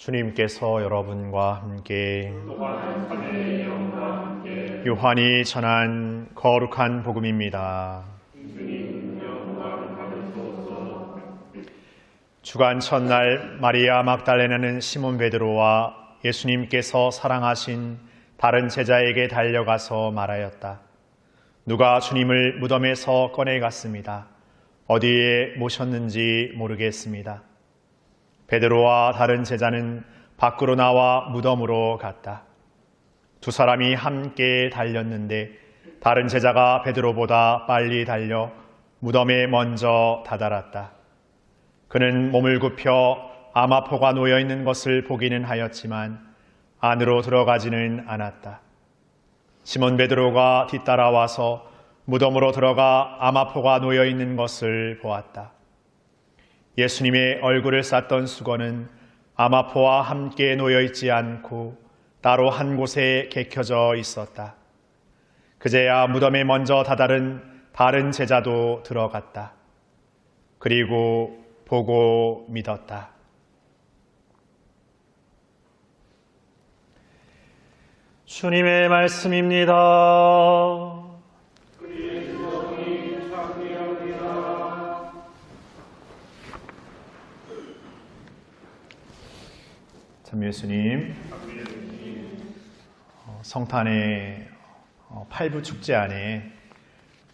주님께서 여러분과 함께 요한이 전한 거룩한 복음입니다. 주간 첫날 마리아 막달레나는 시몬 베드로와 예수님께서 사랑하신 다른 제자에게 달려가서 말하였다. 누가 주님을 무덤에서 꺼내갔습니다. 어디에 모셨는지 모르겠습니다. 베드로와 다른 제자는 밖으로 나와 무덤으로 갔다. 두 사람이 함께 달렸는데 다른 제자가 베드로보다 빨리 달려 무덤에 먼저 다다랐다. 그는 몸을 굽혀 아마포가 놓여 있는 것을 보기는 하였지만 안으로 들어가지는 않았다. 시몬 베드로가 뒤따라와서 무덤으로 들어가 아마포가 놓여 있는 것을 보았다. 예수님의 얼굴을 쌌던 수건은 아마포와 함께 놓여 있지 않고 따로 한 곳에 개켜져 있었다. 그제야 무덤에 먼저 다다른 다른 제자도 들어갔다. 그리고 보고 믿었다. 주님의 말씀입니다. 참 예수님, 어, 성탄의 어, 팔부 축제 안에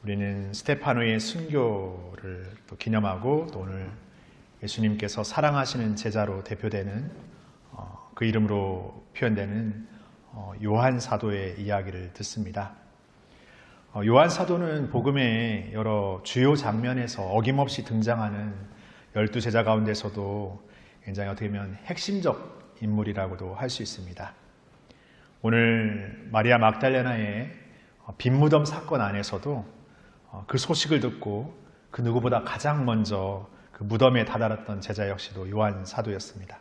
우리는 스테파노의 순교를 또 기념하고 또 오늘 예수님께서 사랑하시는 제자로 대표되는 어, 그 이름으로 표현되는 어, 요한 사도의 이야기를 듣습니다. 어, 요한 사도는 복음의 여러 주요 장면에서 어김없이 등장하는 열두 제자 가운데서도 굉장히 어떻게 보면 핵심적 인물이라고도 할 수 있습니다. 오늘 마리아 막달레나의 어, 빈무덤 사건 안에서도 어, 그 소식을 듣고 그 누구보다 가장 먼저 그 무덤에 다다랐던 제자 역시도 요한 사도였습니다.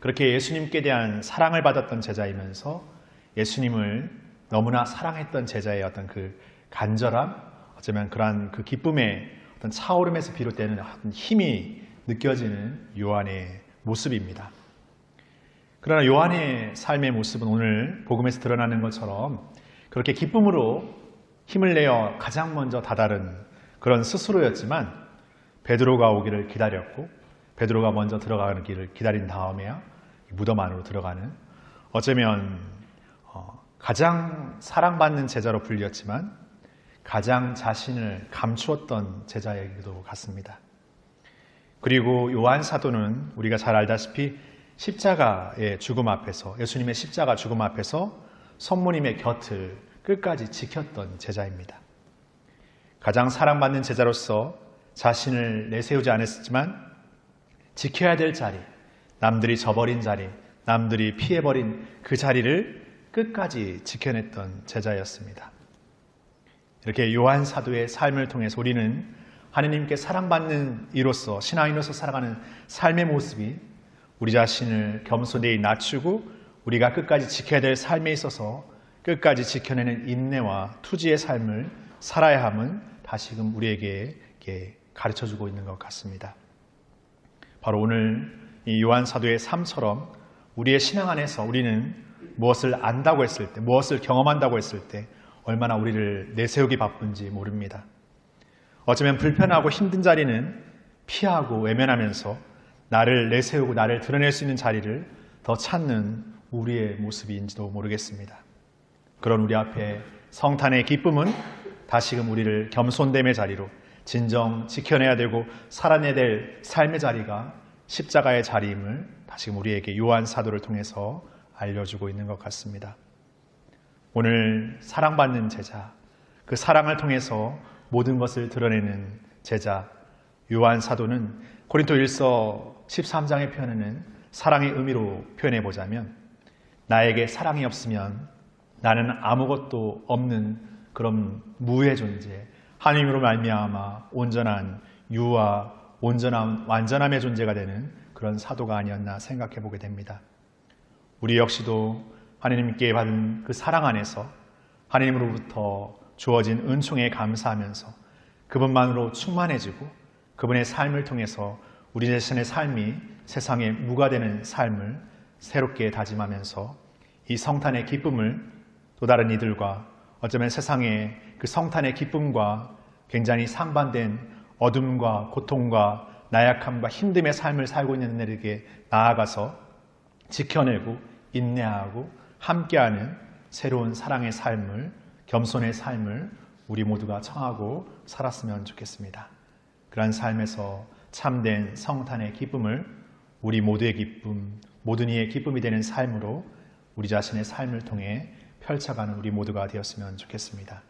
그렇게 예수님께 대한 사랑을 받았던 제자이면서 예수님을 너무나 사랑했던 제자의 어떤 그 간절함, 어쩌면 그러한 그 기쁨의 어떤 차오름에서 비롯되는 어떤 힘이 느껴지는 요한의 모습입니다. 그러나 요한의 삶의 모습은 오늘 복음에서 드러나는 것처럼 그렇게 기쁨으로 힘을 내어 가장 먼저 다다른 그런 스스로였지만 베드로가 오기를 기다렸고 베드로가 먼저 들어가는 길을 기다린 다음에야 무덤 안으로 들어가는 어쩌면 어, 가장 사랑받는 제자로 불렸지만 가장 자신을 감추었던 제자이기도 같습니다. 그리고 요한 사도는 우리가 잘 알다시피 십자가의 죽음 앞에서 예수님의 십자가 죽음 앞에서 성모님의 곁을 끝까지 지켰던 제자입니다. 가장 사랑받는 제자로서 자신을 내세우지 않았지만 지켜야 될 자리, 남들이 저버린 자리, 남들이 피해버린 그 자리를 끝까지 지켜냈던 제자였습니다. 이렇게 요한 사도의 삶을 통해서 우리는 하느님께 사랑받는 이로서 신앙인으로서 살아가는 삶의 모습이 우리 자신을 겸손히 낮추고 우리가 끝까지 지켜야 될 삶에 있어서 끝까지 지켜내는 인내와 투지의 삶을 살아야 함은 다시금 우리에게 가르쳐 주고 있는 것 같습니다. 바로 오늘 이 요한 사도의 삶처럼 우리의 신앙 안에서 우리는 무엇을 안다고 했을 때, 무엇을 경험한다고 했을 때 얼마나 우리를 내세우기 바쁜지 모릅니다. 어쩌면 불편하고 힘든 자리는 피하고 외면하면서 나를 내세우고 나를 드러낼 수 있는 자리를 더 찾는 우리의 모습인지도 모르겠습니다. 그런 우리 앞에 성탄의 기쁨은 다시금 우리를 겸손됨의 자리로 진정 지켜내야 되고 살아내야 될 삶의 자리가 십자가의 자리임을 다시금 우리에게 요한 사도를 통해서 알려주고 있는 것 같습니다. 오늘 사랑받는 제자, 그 사랑을 통해서 모든 것을 드러내는 제자, 요한 사도는 고린도 1서 13장에 표현하는 사랑의 의미로 표현해 보자면 나에게 사랑이 없으면 나는 아무것도 없는 그런 무의 존재, 하나님으로 말미암아 온전한 유와 온전한 완전함의 존재가 되는 그런 사도가 아니었나 생각해 보게 됩니다. 우리 역시도 하나님께 받은 그 사랑 안에서 하나님으로부터 주어진 은총에 감사하면서 그분만으로 충만해지고 그분의 삶을 통해서 우리 자신의 삶이 세상에 무가 되는 삶을 새롭게 다짐하면서 이 성탄의 기쁨을 또 다른 이들과 어쩌면 세상의 그 성탄의 기쁨과 굉장히 상반된 어둠과 고통과 나약함과 힘듦의 삶을 살고 있는 이들에게 나아가서 지켜내고 인내하고 함께하는 새로운 사랑의 삶을 겸손의 삶을 우리 모두가 청하고 살았으면 좋겠습니다. 그러한 삶에서 참된 성탄의 기쁨을 우리 모두의 기쁨, 모든 이의 기쁨이 되는 삶으로 우리 자신의 삶을 통해 펼쳐가는 우리 모두가 되었으면 좋겠습니다.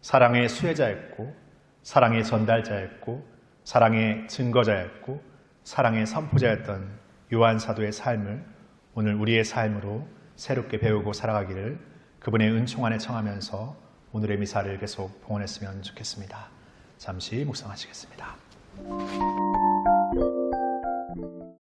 사랑의 수혜자였고, 사랑의 전달자였고, 사랑의 증거자였고, 사랑의 선포자였던 요한 사도의 삶을 오늘 우리의 삶으로 새롭게 배우고 살아가기를 그분의 은총 안에 청하면서 오늘의 미사를 계속 봉헌했으면 좋겠습니다. 잠시 묵상하시겠습니다.